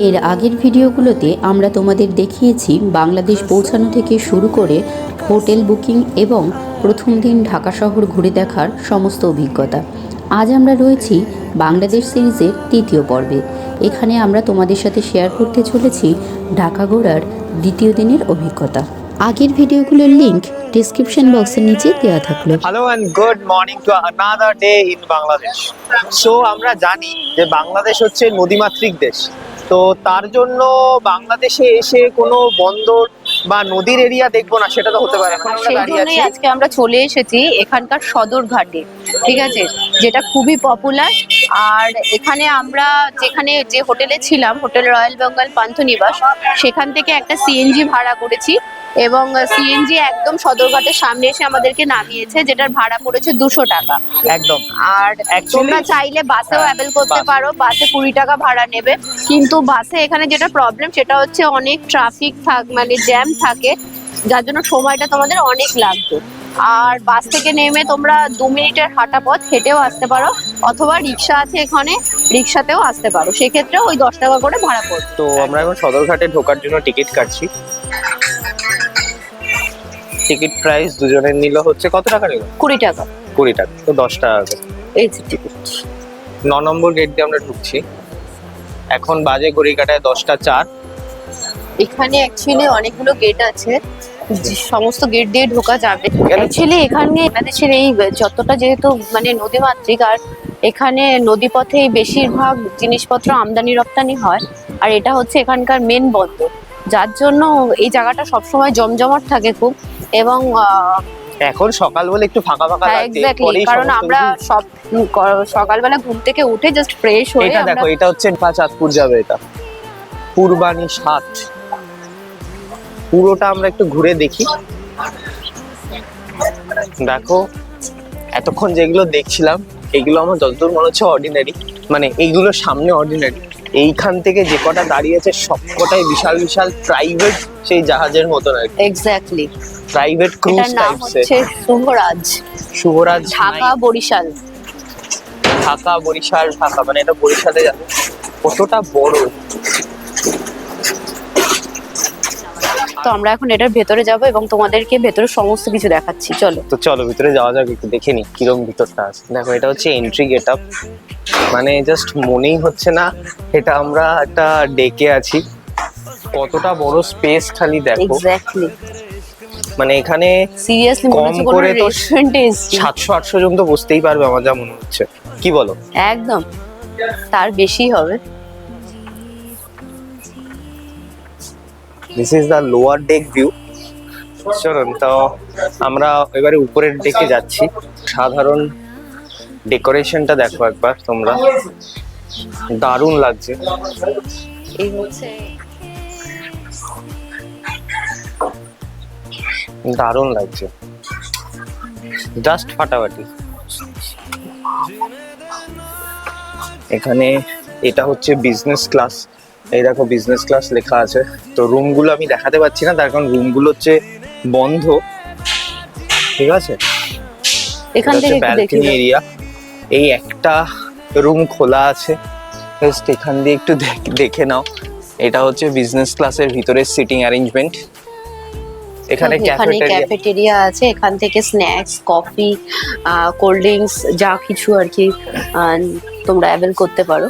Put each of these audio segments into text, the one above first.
এর আগের ভিডিওগুলোতে আমরা তোমাদের দেখিয়েছি বাংলাদেশ পৌঁছানো থেকে শুরু করে হোটেল বুকিং এবং প্রথম দিন ঢাকা শহর ঘুরে দেখার সমস্ত অভিজ্ঞতা। আজ আমরা রয়েছি বাংলাদেশ সিরিজের তৃতীয় পর্বে। এখানে আমরা তোমাদের সাথে শেয়ার করতে চলেছি ঢাকা ঘোরার দ্বিতীয় দিনের অভিজ্ঞতা। আগের ভিডিওগুলোর লিংক ডিসক্রিপশন বক্সের নিচে দেওয়া থাকল। Hello and good morning to another day in Bangladesh so আমরা জানি যে বাংলাদেশ হচ্ছে নদীমাতৃক দেশ। তো তার জন্য বাংলাদেশে এসে কোনো বন্দর বা নদীর এরিয়া দেখব না সেটা তো হতে পারে। না সেই জন্যই আজকে আমরা চলে এসেছি এখানকার সদর ঘাটে ঠিক আছে? যেটা খুবই পপুলার আর এখানে আমরা যেখানে যে হোটেলে ছিলাম হোটেল রয়্যাল বেঙ্গল পান্থনিবাস সেখান থেকে একটা সিএনজি ভাড়া করেছি এবং সিএনজি একদম সদরঘাটের সামনে এসে আমাদেরকে নামিয়েছে যেটার ভাড়া পড়েছে দুশো টাকা। একদম। আর তোমরা চাইলে বাসেও অ্যাভেল করতে পারো বাসে কুড়ি টাকা ভাড়া নেবে। কিন্তু বাসে এখানে যেটা প্রবলেম সেটা হচ্ছে অনেক ট্রাফিক থাক মানে জ্যাম থাকে যার জন্য সময়টা তোমাদের অনেক লাগবে। আর বাস থেকে নেমে তোমরা দু মিনিটের হাঁটা পথ হেঁটেও আসতে পারো অথবা রিক্সা আছে এখানে রিক্সাতেও আসতে পারো। সেক্ষেত্রে ওই দশ টাকা করে ভাড়া পড়বে। তো আমরা এখন সদরঘাটে ঢোকার জন্য টিকিট কাটছি। টিকিট প্রাইস দুজনের নিল হচ্ছে কত টাকা নিল? কুড়ি টাকা। কুড়ি টাকা তো দশ টাকা এই যে টিকিট। ন নম্বর গেট দিয়ে আমরা ঢুকছি। এখন বাজে ঘড়ি কাটায় দশটা চার। এখানে অ্যাকচুয়ালি অনেকগুলো গেট আছে। সমস্ত গেট দিয়ে ঢোকা যাবে। অ্যাকচুয়ালি এখানে বাংলাদেশের এই যতটা যেহেতু মানে নদীমাতৃক আর এখানে নদীপথে বেশিরভাগ জিনিসপত্র আমদানি রপ্তানি হয় আর এটা হচ্ছে এখানকার মেন বন্দর। যার জন্য এই জায়গাটা সবসময় জমজমাট থাকে খুব এবং এখন সকাল বলে একটু ফাঁকা ফাঁকা হ্যাঁ লাগছে কারণ আমরা সব সকালবেলা ঘুম থেকে উঠে জাস্ট ফ্রেশ হয়ে এটা দেখো এটা হচ্ছে চাঁদপুর যাবে এটা। পূর্বানি সাত। পুরোটা আমরা একটু ঘুরে দেখি। দেখো এতক্ষণ যেগুলো দেখছিলাম এগুলো আমার যতদূর মনে হচ্ছে অর্ডিনারি মানে এইগুলো সামনে অর্ডিনারি এইখান থেকে যে কটা দাঁড়িয়েছে সবকটাই বিশাল বিশাল প্রাইভেট সেই জাহাজের মতন আর এক্স্যাক্টলি প্রাইভেট ক্রুজ নাম হচ্ছে শুভরাজ। শুভরাজ ঢাকা বরিশাল। ঢাকা বরিশাল ঢাকা মানে এটা বরিশালে যাবে কতটা বড়। তো আমরা এখন এটার ভেতরে যাব এবং তোমাদেরকে ভেতরে সমস্ত কিছু দেখাচ্ছি। চলো। তো চলো ভিতরে যাওয়া যাক একটু দেখে নি কিরম ভিতরটা আছে। দেখো এটা হচ্ছে এন্ট্রি গেট আপ মানে জাস্ট মনেই হচ্ছে না এটা আমরা একটা ডেকে আছি। কতটা বড় স্পেস খালি দেখো। এক্স্যাক্টলি মানে এখানে সিরিয়াসলি কম করে তো সাতশো আটশো জন তো বসতেই পারবে আমার যা মনে হচ্ছে। কি বলো? একদম। তার বেশি হবে। This is the lower deck view চলুন তো আমরা এবারে উপরের ডেকে যাচ্ছি। সাধারণ ডেকোরেশনটা দেখো একবার তোমরা। দারুণ লাগছে। এই হচ্ছে দারুণ লাগছে। জাস্ট ফাটাফাটি। এখানে এটা হচ্ছে বিজনেস ক্লাস এই দেখো বিজনেস ক্লাস লেখা আছে। তো রুমগুলো আমি দেখাতে পাচ্ছি না তার কারণ রুমগুলো হচ্ছে বন্ধ। ঠিক আছে? এখান থেকে ব্যালকনি এরিয়া এই একটা রুম খোলা আছে। জাস্ট এখান দিয়ে একটু দেখ- নাও। এটা হচ্ছে বিজনেস ক্লাসের ভিতরে সিটিং অ্যারেঞ্জমেন্ট এখানে ক্যাফেটেরিয়া আছে এখান থেকে স্ন্যাক্স কফি কোল্ড ড্রিঙ্কস যা কিছু আর কি তোমরা অ্যাভেল করতে পারো।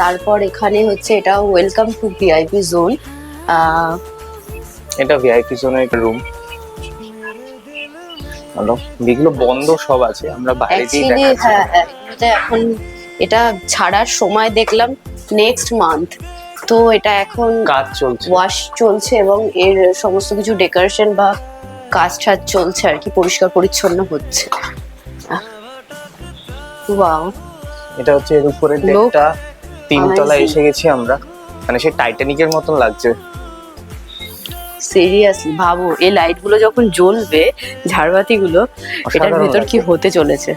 তারপর এখানে হচ্ছে এটা ওয়েলকাম টু ভিআইপি জোন এটা ভিআইপি জোনের একটা রুম হ্যালো যেগুলো বন্ধ সব আছে আমরা বাইরে দিয়ে দেখাচ্ছি। হ্যাঁ এগুলোতে এখন এটা ছাড়ার সময় দেখলাম নেক্সট মান্থ তো এটা এখন কাজ চলছে। ওয়াশ চলছে এবং এর সমস্ত কিছু ডেকোরেশন বা কাজ টাজ চলছে আর কি পরিষ্কার পরিচ্ছন্ন হচ্ছে। ওয়াও এটা হচ্ছে এর উপরে ডেকটা তিনতলা. এসে গেছি আমরা। মানে সেই টাইটানিকের মতন লাগছে। সিরিয়াসলি ভাবো এই লাইটগুলো যখন জ্বলবে ঝাড়বাতি গুলো এটার ভেতর কি হতে চলেছে?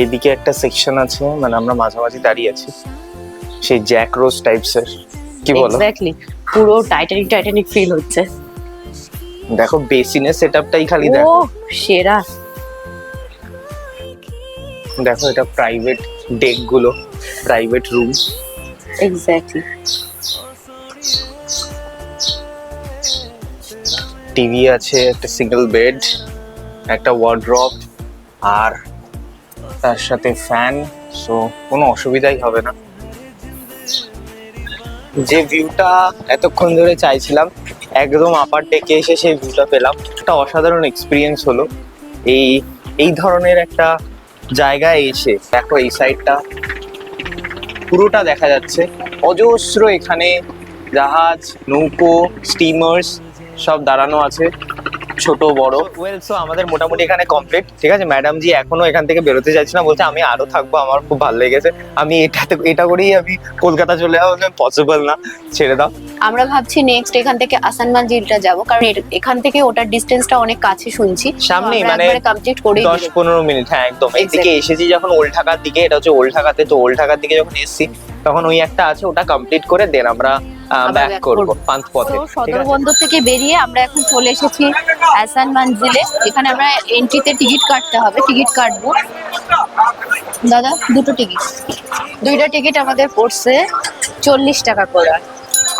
এইদিকে একটা সেকশন আছে মানে আমরা মাঝামাঝি দাঁড়িয়ে আছি। সেই জ্যাক রোজ টাইপস এর। কি বলো? এক্স্যাক্টলি পুরো টাইটানিক টাইটানিক ফিল হচ্ছে। দেখো বেসিনের সেটআপটাই খালি দেখো। সেরা। দেখো এটা প্রাইভেট ডেকগুলো। প্রাইভেট রুম এক্স্যাক্টলি টিভি আছে একটা সিঙ্গেল বেড একটা ওয়ার্ড্রপ আর তার সাথে ফ্যান সো কোনো অসুবিধাই হবে না। যে ভিউটা এতক্ষণ ধরে চাইছিলাম একদম আপার ডেকে এসে সেই ভিউটা পেলাম। একটা অসাধারণ এক্সপিরিয়েন্স হলো। এই এই ধরনের একটা জায়গায় এসে দেখো এই সাইডটা পুরোটা দেখা যাচ্ছে। অজস্র এখানে জাহাজ নৌকো স্টিমার্স সব দাঁড়ানো আছে। ছোট বড়। ওয়েল সো আমাদের মোটামুটি এখানে কমপ্লিট ঠিক আছে? ম্যাডাম জি এখনও এখান থেকে বেরোতে চাইছে না বলছে আমি আরও থাকব আমার খুব ভালো লেগেছে। আমি এটাতে এটা করেই আমি কলকাতা চলে যাব পসিবল না ছেড়ে দাও। আমরা ভাবছি নেক্সট এখান থেকে আসানমান ঝিলটা যাব কারণ এখান থেকে ওটার ডিস্টেন্সটা অনেক কাছে শুনছি। সামনে মানে কমপ্লিট দশ দিবো। পনেরো মিনিট হ্যাঁ একদম। এইদিকে এসেছি যখন ওল্ড ঢাকার দিকে এটা হচ্ছে ওল্ড ঢাকাতে তো ওল্ড ঢাকার দিকে যখন এসেছি তখন ওই একটা আছে ওটা কমপ্লিট করে দেন আমরা ব্যাক করব। পান্থ পথে সদর বন্দর থেকে বেরিয়ে আমরা এখন চলে এসেছি আসান মঞ্জিলে। এখানে আমরা এন্ট্রিতে টিকিট কাটতে হবে টিকিট কাটবো। দাদা দুটো টিকিট দুইটা টিকিট আমাদের পড়ছে চল্লিশ টাকা করে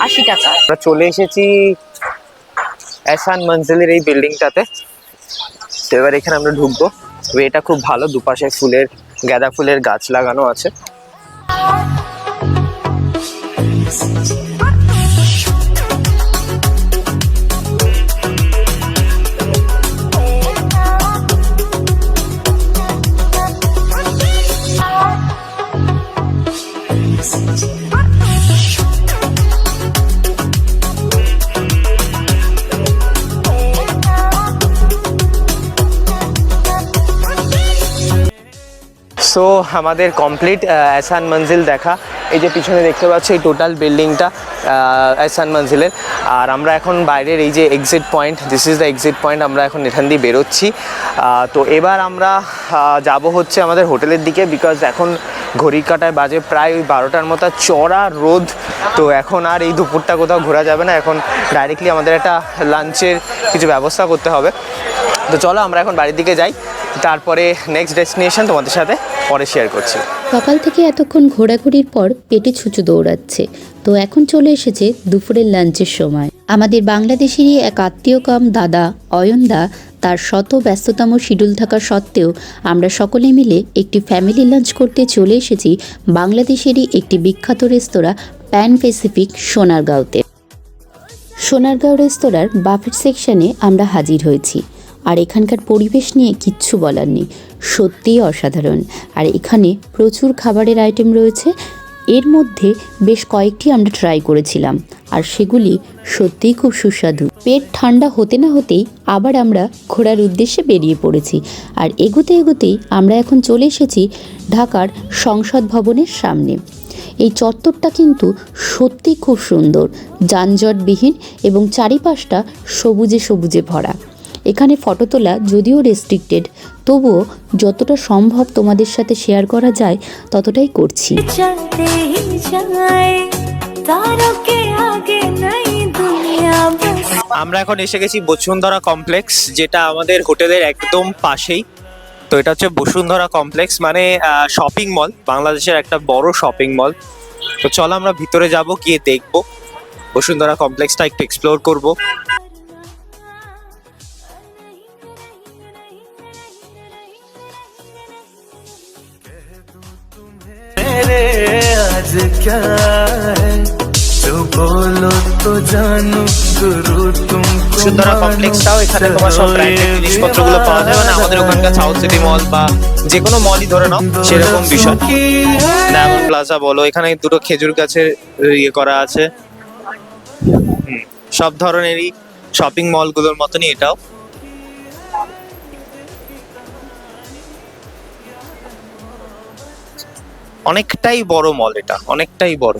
আশি টাকা। আমরা চলে এসেছি এসান মঞ্জিলের এই বিল্ডিংটাতে। তো এবার এখানে আমরা ঢুকবো। এটা খুব ভালো দুপাশে ফুলের গাঁদা ফুলের গাছ লাগানো আছে। সো আমাদের কমপ্লিট এসান মঞ্জিল দেখা এই যে পিছনে দেখতে পাচ্ছ এই টোটাল বিল্ডিংটা এসান মঞ্জিলের। আর আমরা এখন বাইরের এই যে exit point this is the exit point আমরা এখন এখান দিয়ে বেরোচ্ছি। তো এবার আমরা যাব হচ্ছে আমাদের হোটেলের দিকে বিকজ এখন ঘড়ির কাটায় বাজে প্রায় ওই বারোটার মতো, চড়া রোদ। তো এখন আর এই দুপুরটা কোথাও ঘোরা যাবে না। এখন ডাইরেক্টলি আমাদের একটা লাঞ্চের কিছু ব্যবস্থা করতে হবে। তো চলো আমরা এখন বাড়ির দিকে যাই। তারপরে নেক্সট ডেস্টিনেশন তোমাদের সাথে পরে শেয়ার করছি। সকাল থেকে এতক্ষণ ঘোরাঘুরির পর পেটে ছুঁচো দৌড়াচ্ছে। তো এখন চলে এসেছে দুপুরের লাঞ্চের সময়। আমাদের বাংলাদেশেরই এক আত্মীয় কাম দাদা অয়নদা তার শত ব্যস্ততম শিডিউল থাকা সত্ত্বেও আমরা সকলে মিলে একটি ফ্যামিলি লাঞ্চ করতে চলে এসেছি বাংলাদেশেরই একটি বিখ্যাত রেস্তোরাঁ প্যান প্যাসিফিক সোনারগাঁওতে। সোনারগাঁও রেস্তোরাঁর বাফেট সেকশনে আমরা হাজির হয়েছি। আর এখানকার পরিবেশ নিয়ে কিচ্ছু বলার নেই। সত্যিই অসাধারণ। আর এখানে প্রচুর খাবারের আইটেম রয়েছে। এর মধ্যে বেশ কয়েকটি আমরা ট্রাই করেছিলাম। আর সেগুলি সত্যিই খুব সুস্বাদু। পেট ঠান্ডা হতে না হতেই আবার আমরা ঘোরার উদ্দেশ্যে বেরিয়ে পড়েছি। আর এগোতে এগোতেই আমরা এখন চলে এসেছি ঢাকার সংসদ ভবনের সামনে। এই চত্বরটা কিন্তু সত্যি খুব সুন্দর। যানজটবিহীন এবং চারিপাশটা সবুজে সবুজে ভরা। এখানে ফটো তোলা যদিও রেস্ট্রিক্টেড তবুও যতটা সম্ভব তোমাদের সাথে শেয়ার করা যায় ততটাই করছি। আমরা এখন এসে গেছি বসুন্ধরা কমপ্লেক্স যেটা আমাদের হোটেলের একদম পাশেই। তো এটা হচ্ছে বসুন্ধরা কমপ্লেক্স মানে শপিং মল বাংলাদেশের একটা বড় শপিং মল তো চলো আমরা ভিতরে যাব গিয়ে দেখব। বসুন্ধরা কমপ্লেক্সটা একটু এক্সপ্লোর করব। मेरे आज क्या है जो बोलो तो जानू गुरु तुमको বসুন্ধরা কমপ্লেক্সটাও এখানে তোমার সব ব্র্যান্ডেড জিনিসপত্রগুলো পাওয়া যায় মানে আমাদের ওখানকার সাউথ সিটি মল বা যে কোনো মলই ধরে নাও সেরকম বিষয় ডায়মন্ড প্লাজা বলো এখানে দুটো খেজুর গাছের ইয়ে করা আছে হুম, সব ধরনেরই শপিং মলগুলোর মতনই এটাও অনেকটাই বড় মল এটা অনেকটাই বড়।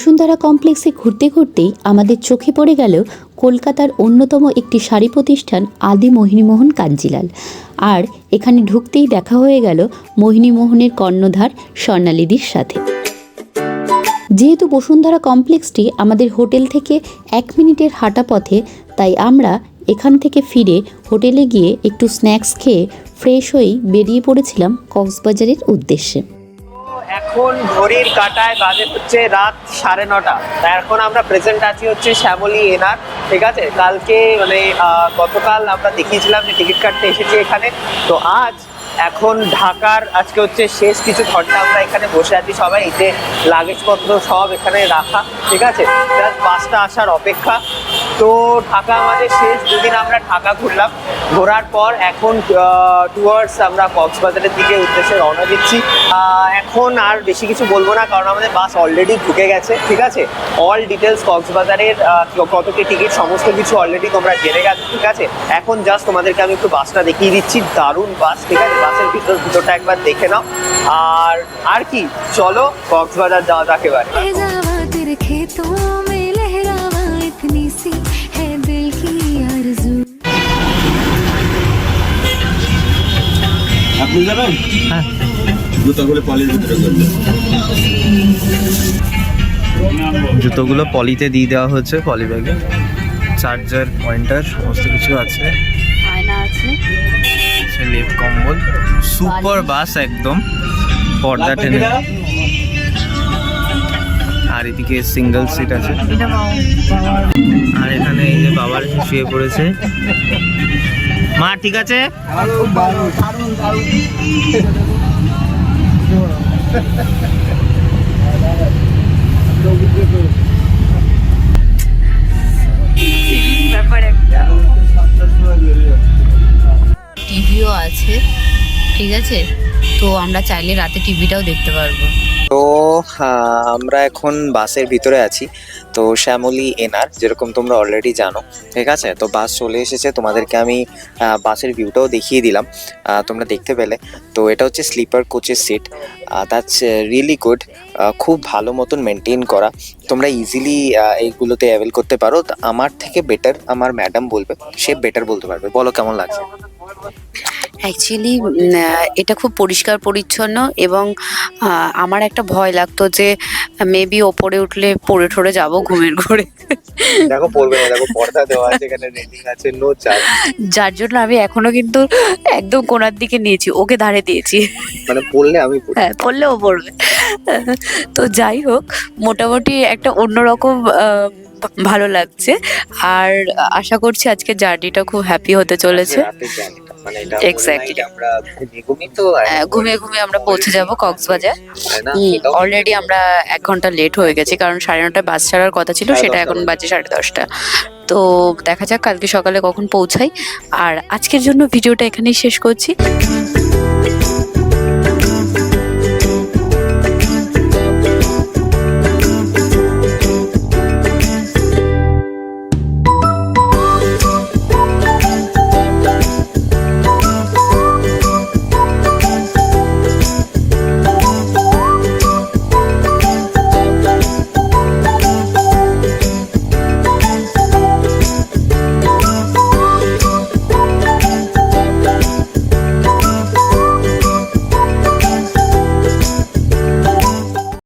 বসুন্ধরা কমপ্লেক্সে ঘুরতে ঘুরতেই আমাদের চোখে পড়ে গেল কলকাতার অন্যতম একটি শাড়ি প্রতিষ্ঠান আদি মোহিনীমোহন কাঞ্জিলাল। আর এখানে ঢুকতেই দেখা হয়ে গেল মোহিনীমোহনের কর্ণধার স্বর্ণালিদির সাথে। যেহেতু বসুন্ধরা কমপ্লেক্সটি আমাদের হোটেল থেকে এক মিনিটের হাঁটা পথে, তাই আমরা এখান থেকে ফিরে হোটেলে গিয়ে একটু স্ন্যাক্স খেয়ে ফ্রেশ হয়েই বেরিয়ে পড়েছিলাম কক্সবাজারের উদ্দেশ্যে। এখন ঘড়ির কাটায় বাজে হচ্ছে রাত সাড়ে নটা। এখন আমরা প্রেজেন্ট আছি হচ্ছে শ্যামলী এনার, ঠিক আছে? কালকে মানে গতকাল আমরা দেখিয়েছিলাম যে টিকিট কাটতে এসেছি এখানে। তো আজ এখন ঢাকার আজকে হচ্ছে শেষ কিছু ঘণ্টা আমরা এখানে বসে আছি সবাই। যে লাগেজপত্র সব এখানে রাখা, ঠিক আছে? বাসটা আসার অপেক্ষা। তো ঢাকা আমাদের শেষ, দুদিন আমরা ঢাকা ঘুরলাম। ঘোরার পর এখন টুয়ার্ডস আমরা কক্সবাজারের দিকে উদ্দেশ্যে রওনা দিচ্ছি। এখন আর বেশি কিছু বলব না, কারণ আমাদের বাস অলরেডি ঢুকে গেছে, ঠিক আছে? অল ডিটেলস কক্সবাজারের কত কি টিকিট সমস্ত কিছু অলরেডি তোমরা জেনে গেছো, ঠিক আছে? এখন জাস্ট তোমাদেরকে আমি একটু বাসটা দেখিয়ে দিচ্ছি, দারুণ বাস, ঠিক আছে? বাসের ভিতর, ভিতরটা একবার দেখে নাও। আর আর কি? চলো কক্সবাজার যাওয়া যাক এবারে। আপনি যাবেন? হ্যাঁ। জুতাগুলো পলির ভিতরে জুতোগুলো পলিতে দিয়ে দেওয়া হয়েছে পলি ব্যাগে। চার্জার পয়েন্টার সমস্ত কিছু আছে। আয়না আছে। লেপ কম্বল। সুপার বাস একদম। পর্দা টেনে। আর এদিকে সিঙ্গেল সিট আছে। আর এখানে এই যে বাবার শুয়ে পড়েছে। মা ঠিক আছে? টিভিও আছে ঠিক আছে? তো আমরা চাইলে রাতে টিভিটাও দেখতে পারব। তো আমরা এখন বাসের ভিতরে আছি। তো শ্যামলী এনআর, যেরকম তোমরা অলরেডি জানো, ঠিক আছে? তো বাস চলে এসেছে, তোমাদেরকে আমি বাসের ভিউটাও দেখিয়ে দিলাম। তোমরা দেখতে পেলে। তো এটা হচ্ছে স্লিপার কোচের সিট দ্যাটস রিয়েলি গুড খুব ভালো মতন মেনটেন করা। তোমরা ইজিলি এইগুলোতে অ্যাভেল করতে পারো। আমার থেকে বেটার আমার ম্যাডাম বলবে, সে বেটার বলতে পারবে। বলো কেমন লাগছে? অ্যাকচুয়ালি এটা খুব পরিষ্কার পরিচ্ছন্ন এবং আমার একটা ভয় লাগতো যে মেবি ওপরে উঠলে পড়ে ঠরে যাব ঘুমের ঘরে। দেখো পড়বে না দেখো পর্দা দেওয়া আছে এখানে রেলিং আছে নো চার্জ যার জন্য আমি এখনও কিন্তু একদম কোনার দিকে নিয়েছি ওকে ধারে দিয়েছি। মানে পড়লে আমি হ্যাঁ পড়লেও পড়বে। তো যাই হোক মোটামুটি একটা অন্যরকম ভালো লাগছে। আর আশা করছি আজকে জার্নিটা খুব হ্যাপি হতে চলেছে। মানে আমরা ঘুমিয়ে ঘুমিয়ে আমরা পৌঁছে যাব কক্সবাজার। অলরেডি আমরা এক ঘণ্টা লেট হয়ে গেছি কারণ সাড়ে নটায় বাস ছাড়ার কথা ছিল সেটা এখন। বাজে সাড়ে দশটা। তো দেখা যাক কালকে সকালে কখন পৌঁছাই। আর আজকের জন্য ভিডিওটা এখানেই শেষ করছি।